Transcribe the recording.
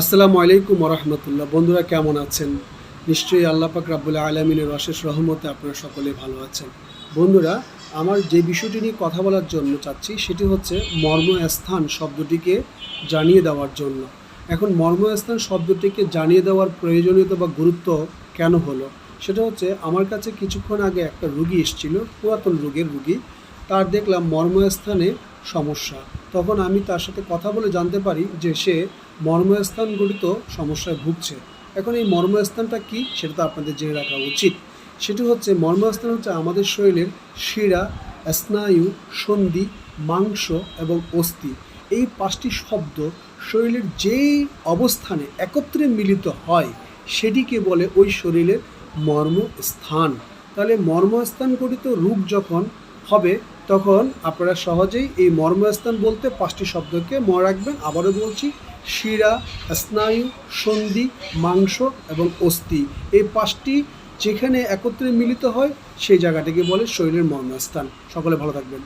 আসসালামু আলাইকুম রহমতুল্লাহ। বন্ধুরা, কেমন আছেন? নিশ্চয়ই আল্লাহ পাক রাব্বুল আলমিনের অশেষ রহমতে আপনারা সকলে ভালো আছেন। বন্ধুরা, আমার যে বিষয়টি নিয়ে কথা বলার জন্য চাচ্ছি, সেটি হচ্ছে মর্মস্থান শব্দটিকে জানিয়ে দেওয়ার জন্য। এখন মর্মস্থান শব্দটিকে জানিয়ে দেওয়ার প্রয়োজনীয়তা বা গুরুত্ব কেন হলো? সেটা হচ্ছে, আমার কাছে কিছুক্ষণ আগে একটা রুগী এসেছিল, পুরাতন রোগের রুগী। তার দেখলাম মর্মস্থানে সমস্যা। তখন আমি তার সাথে কথা বলে জানতে পারি যে সে মর্মস্থান গঠিত সমস্যায় ভুগছে। এখন এই মর্মস্থানটা কি সেটা তো আপনাদের জেনে রাখা উচিত। সেটি হচ্ছে মর্মস্থান হচ্ছে আমাদের শরীরের শিরা, স্নায়ু, সন্ধি, মাংস এবং অস্থি। এই পাঁচটি শব্দ শরীরের যেই অবস্থানে একত্রে মিলিত হয় সেটিকে বলে ওই শরীরের মর্মস্থান। তাহলে মর্মস্থান গঠিত রূপ যখন হবে, তখন আপনারা সহজেই এই মর্মস্থান বলতে পাঁচটি শব্দকে মনে রাখবেন। আবারও বলছি, শিরা, স্নায়ু, সন্ধি, মাংস এবং অস্থি। এই পাঁচটি যেখানে একত্রে মিলিত হয়, সেই জায়গাটিকে বলে শরীরের মর্মস্থান। সকলে ভালো থাকবেন।